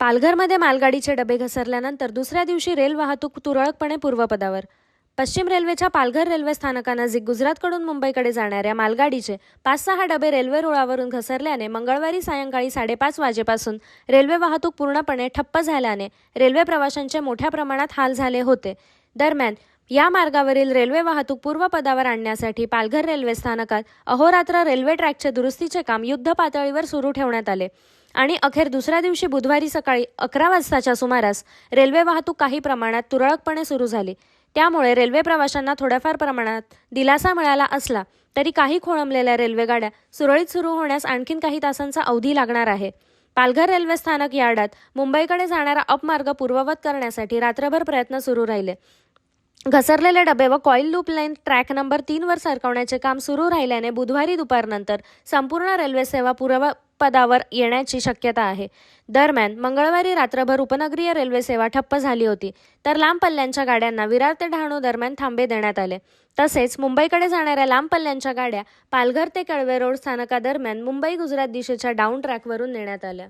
पालघरमध्ये मालगाडीचे डबे घसरल्यानंतर दुसऱ्या दिवशी रेल वाहतूक तुरळकपणे पूर्वपदावर. पश्चिम रेल्वेच्या पालघर रेल्वे स्थानकानजीक गुजरातकडून मुंबईकडे जाणाऱ्या मालगाडीचे पाच सहा डबे रेल्वे रुळावरून घसरल्याने मंगळवारी सायंकाळी साडेपाच वाजेपासून रेल्वे वाहतूक पूर्णपणे ठप्प झाल्याने रेल्वे प्रवाशांचे मोठ्या प्रमाणात हाल झाले होते. दरम्यान या मार्गावरील रेल्वे वाहतूक पूर्वपदावर आणण्यासाठी पालघर रेल्वे स्थानकात अहोरात्र रेल्वे ट्रॅकचे दुरुस्तीचे काम युद्ध पातळीवर सुरू ठेवण्यात आले. आणि अखेर दुसऱ्या दिवशी बुधवारी सकाळी अकरा वाजताच्या सुमारास रेल्वे वाहतूक काही प्रमाणात तुरळकपणे सुरू झाली. त्यामुळे रेल्वे प्रवाशांना थोड्याफार प्रमाणात दिलासा मिळाला असला तरी काही खोळंबलेल्या रेल्वेगाड्या सुरळीत सुरू होण्यास आणखीन काही तासांचा अवधी लागणार आहे. पालघर रेल्वे स्थानक यार्डात मुंबईकडे जाणारा अपमार्ग पूर्ववत करण्यासाठी रात्रभर प्रयत्न सुरू राहिले. घसरलेले डबे व coil loop line track number तीनवर सरकवण्याचे काम सुरू राहिल्याने बुधवारी दुपारनंतर संपूर्ण रेल्वे सेवा पूर्वपदावर येण्याची शक्यता आहे. दरम्यान मंगळवारी रात्रभर उपनगरीय रेल्वे सेवा ठप्प झाली होती तर लांब पल्ल्यांच्या गाड्यांना विरार ते डहाणू दरम्यान थांबे देण्यात आले. तसेच मुंबईकडे जाणाऱ्या लांब पल्ल्यांच्या गाड्या पालघर ते कळवे रोड स्थानकादरम्यान मुंबई गुजरात दिशेच्या डाऊन ट्रॅकवरून नेण्यात आल्या.